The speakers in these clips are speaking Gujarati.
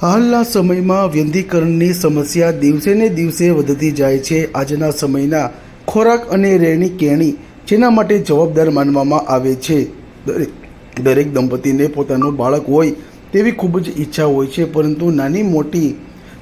હાલના સમયમાં વ્યંધીકરણની સમસ્યા દિવસે ને દિવસે વધતી જાય છે. આજના સમયના ખોરાક અને રહેણી કેણી જેના માટે જવાબદાર માનવામાં આવે છે. દરેક દરેક દંપતીને પોતાનું બાળક હોય તેવી ખૂબ જ ઈચ્છા હોય છે, પરંતુ નાની મોટી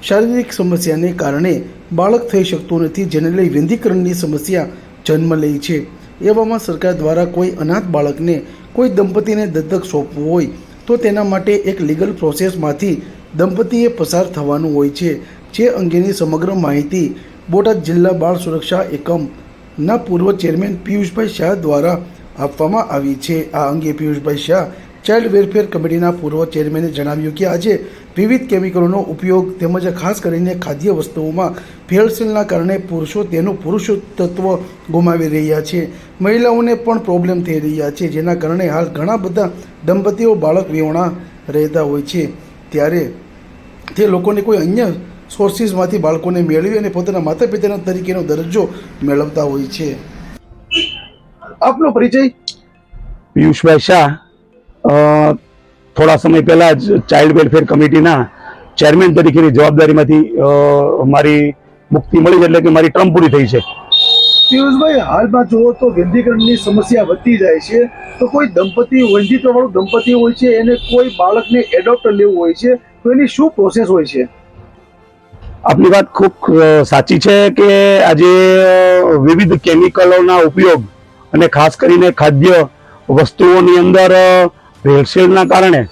શારીરિક સમસ્યાને કારણે બાળક થઈ શકતું નથી, જેને લઈ વ્યંધીકરણની સમસ્યા જન્મ લે છે. એવામાં સરકાર દ્વારા કોઈ અનાથ બાળકને કોઈ દંપતીને દત્તક સોંપવું હોય તો તેના માટે એક લીગલ પ્રોસેસમાંથી દંપતીએ પસાર થવાનું હોય છે, જે અંગેની સમગ્ર માહિતી બોટાદ જિલ્લા બાળ સુરક્ષા એકમના પૂર્વ ચેરમેન પિયુષભાઈ શાહ દ્વારા આપવામાં આવી છે. આ અંગે પિયુષભાઈ શાહ ચાઇલ્ડ વેલફેર કમિટીના પૂર્વ ચેરમેને જણાવ્યું કે આજે વિવિધ કેમિકલોનો ઉપયોગ તેમજ ખાસ કરીને ખાદ્ય વસ્તુઓમાં ભેળસેળના કારણે પુરુષો તેનું પુરુષત્વ ગુમાવી રહ્યા છે. મહિલાઓને પણ પ્રોબ્લેમ થઈ રહ્યા છે, જેના કારણે હાલ ઘણા બધા દંપતીઓ બાળક વિહોણા રહેતા હોય છે. ત્યારે તે લોકોને કોઈ અન્ય સોર્સિસમાંથી બાળકોને મેળવી અને પોતાના માતા પિતાના તરીકેનો દરજ્જો મેળવતા હોય છે. આપનો પરિચય? પિયુષભાઈ શાહ. થોડા સમય પહેલા જ ચાઇલ્ડ વેલફેર કમિટીના ચેરમેન તરીકેની જવાબદારીમાંથી મારી મુક્તિ મળી એટલે કે મારી ટર્મ પૂરી થઈ છે. પિયુષભાઈ હાલમાં જુઓ તો વ્યંધીકરણની સમસ્યા વધતી જાય છે તો કોઈ દંપતી વંચિત વાળું દંપતી હોય છે એને કોઈ બાળકને એડોપ્ટ લેવું હોય છે તો એની શું પ્રોસેસ હોય છે? આપની વાત ખૂબ સાચી છે કે આજે વિવિધ કેમિકલોના ઉપયોગ અને ખાસ કરીને ખાદ્ય વસ્તુઓની અંદર ભેળસેળના કારણે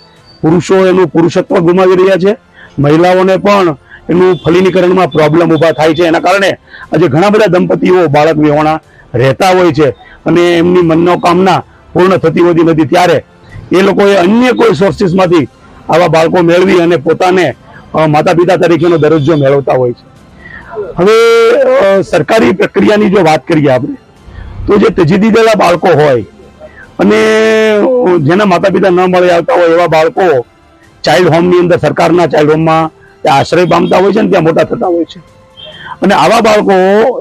પુરુષો એનું પુરુષત્વ ગુમાવી રહ્યા છે. મહિલાઓને પણ એનું ફલીનીકરણમાં પ્રોબ્લેમ ઊભા થાય છે. એના કારણે આજે ઘણા બધા દંપતીઓ, બાળક, વિહોણા રહેતા હોય છે અને એમની મનોકામના પૂર્ણ થતી હોતી નથી. ત્યારે એ લોકોએ અન્ય કોઈ સોર્સિસમાંથી આવા બાળકો મેળવી અને પોતાને માતા પિતા તરીકેનો દરજ્જો મેળવતા હોય છે. હવે સરકારી પ્રક્રિયાની જો વાત કરીએ આપણે, તો જે ત્યજી દીધેલા બાળકો હોય અને જેના માતા પિતા ન મળી આવતા હોય એવા બાળકો ચાઇલ્ડ હોમની અંદર સરકારના ચાઇલ્ડ હોમમાં આશ્રય પામતા હોય છે ને ત્યાં મોટા થતા હોય છે. અને આવા બાળકો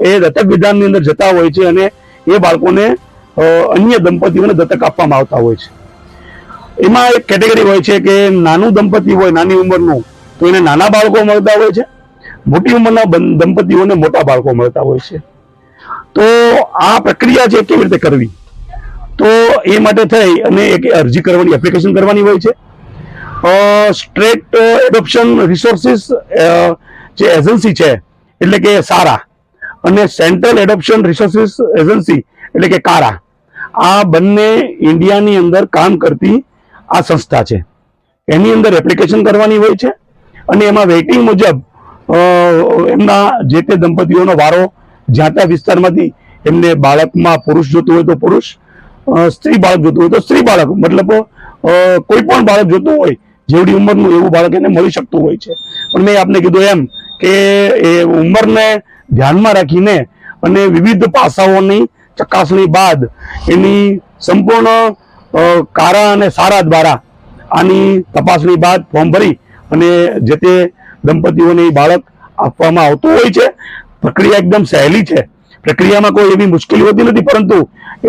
એ દત્તક વિધાનની અંદર જતા હોય છે અને એ બાળકોને અન્ય દંપતીઓને દત્તક આપવામાં આવતા હોય છે. એમાં એક કેટેગરી હોય છે કે નાનું દંપતી હોય નાની ઉંમરનું, તો એને નાના બાળકો મળતા હોય છે. મોટી ઉંમરના દંપતીઓને મોટા બાળકો મળતા હોય છે. તો આ પ્રક્રિયા છે કેવી રીતે કરવી? તો એ માટે થઈ અને એક અરજી કરવાની એપ્લિકેશન કરવાની હોય છે. સ્ટ્રેટ એડોપ્શન રિસોર્સિસ જે એજન્સી છે, એટલે કે સારા, અને સેન્ટ્રલ એડોપ્શન રિસોર્સિસ એજન્સી એટલે કે કારા, આ બંને ઇન્ડિયાની અંદર કામ કરતી આ સંસ્થા છે. એની અંદર એપ્લિકેશન કરવાની હોય છે અને એમાં વેઇટિંગ મુજબ એમના જે તે દંપતીઓનો વારો જ્યાં ત્યાં વિસ્તારમાંથી એમને બાળકમાં પુરુષ જોતું હોય તો પુરુષ સ્ત્રી બાળક જોતું હોય તો સ્ત્રી બાળક. મતલબ કોઈ પણ બાળક જોતું હોય, જેવડી ઉંમરનું એવું બાળક એને મળી શકતું હોય છે. પણ મેં આપને કીધું એમ કે એ ઉંમરને ધ્યાનમાં રાખીને અને વિવિધ પાસાઓની ચકાસણી બાદ એની સંપૂર્ણ કારા અને સારા દ્વારા આની તપાસણી બાદ ફોર્મ ભરી અને જે તે દંપતીઓને બાળક આપવામાં આવતું હોય છે. પ્રક્રિયા એકદમ સહેલી છે. પ્રક્રિયામાં કોઈ એવી મુશ્કેલી હોતી નથી, પરંતુ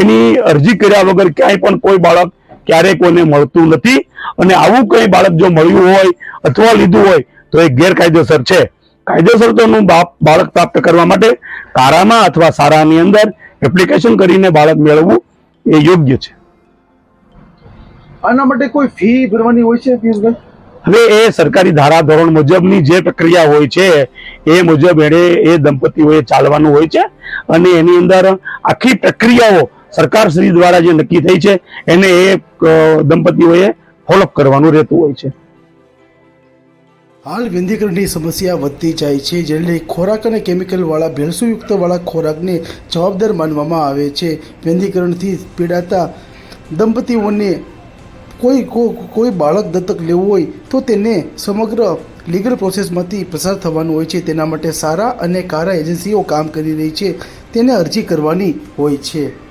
એની અરજી કર્યા વગર ક્યાંય પણ કોઈ બાળક ક્યારેય કોઈને મળતું નથી. અને આવું કંઈ બાળક જો મળ્યું હોય અથવા લીધું હોય તો એ ગેરકાયદેસર છે. કાયદેસર તોનું બાળક પ્રાપ્ત કરવા માટે કારામાં અથવા સારાની અંદર એપ્લિકેશન કરીને બાળક મેળવવું એ યોગ્ય છે. આના માટે કોઈ ફી ભરવાની હોય છે પિયુષભાઈ? હવે એ સરકારી ધારા ધોરણ મુજબની જે પ્રક્રિયા હોય છે એ મુજબ એણે એ દંપતીઓએ ચાલવાનું હોય છે અને એની અંદર આખી પ્રક્રિયાઓ સરકાર શ્રી દ્વારા જે નક્કી થઈ છે એને એ દંપતીઓએ ફોલોઅપ કરવાનું રહેતું હોય છે. હાલ વિંધીકરણની સમસ્યા વધતી જાય છે જેને ખોરાક અને કેમિકલવાળા ભેળસુયુક્તવાળા ખોરાકને જવાબદાર માનવામાં આવે છે. વિંધીકરણથી પીડાતા દંપતીઓને કોઈ કોઈ બાળક દત્તક લેવું હોય તો તેને સમગ્ર લીગલ પ્રોસેસમાંથી પસાર થવાનું હોય છે. તેના માટે સારા અને કારા એજન્સીઓ કામ કરી રહી છે. તેને અરજી કરવાની હોય છે.